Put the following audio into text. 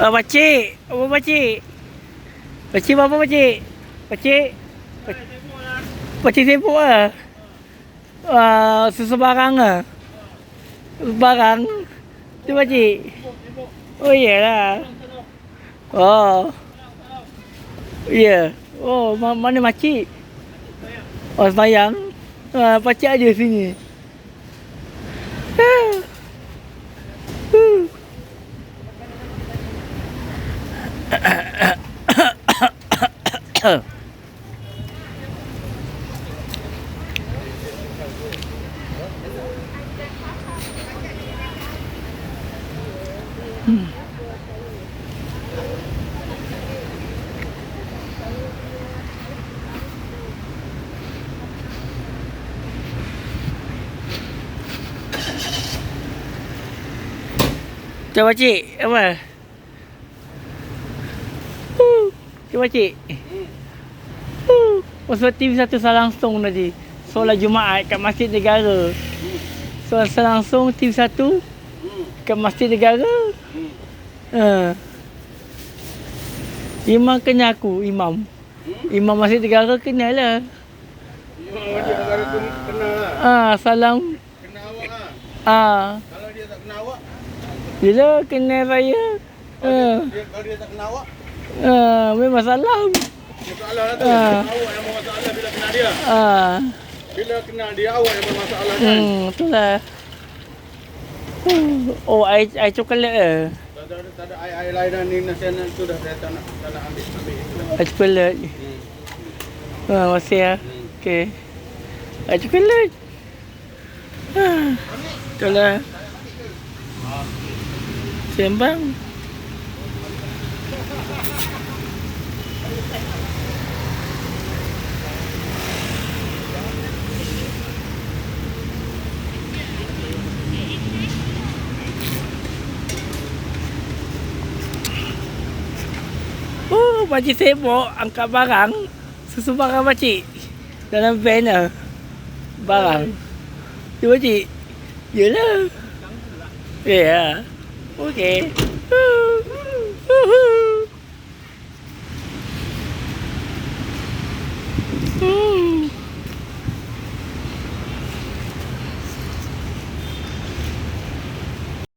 Ah, pakcik. Apa pakcik? Pakcik apa pakcik? Pakcik? Pakcik sibuk ah. Ah, sesebarang ah. Sesebarang. Tu pakcik. Oh, iyalah. Oh. Ya. Yeah. Oh, ma- mana makcik? Oh, sayang. Ah, pakcik ada sini. Ah. Uh. Macam pakcik, apa? Huh, Pakcik. Huh, Pasal TV satu langsung tadi. Solat Jumaat kat Masjid Negara. Solat langsung TV satu kat Masjid Negara. Ha. Imam kena aku, imam. Imam Masjid Negara kenal lah. Memang wajib negara tu kena lah. Ah, salam. Kena awak lah. Ah, Kalau dia tak kena awak, bila kena raya. Ah, dia, kalau dia tak kena awak, ah, memang salam. dia salah lah tu. Ah. Awak yang bermasalah bila kena dia. Ah. Bila kena dia, awak yang bermasalah kan. Hmm, lah. Hmm. Oh, air, air coklat eh. Tak ada, tak ada air-air lain dan ni nasihat tu dah saya tak nak, tak nak ambil. ambil itu. Air coklat. Hmm. Ha, masih ya. Hmm. Okey. Air coklat. Ha. Betul lah. Sembang. Pakcik sibuk angkat barang. Susu barang pakcik. Dalam van lah. Barang. Tu pakcik. Yelah. Ya. Yeah. Okey.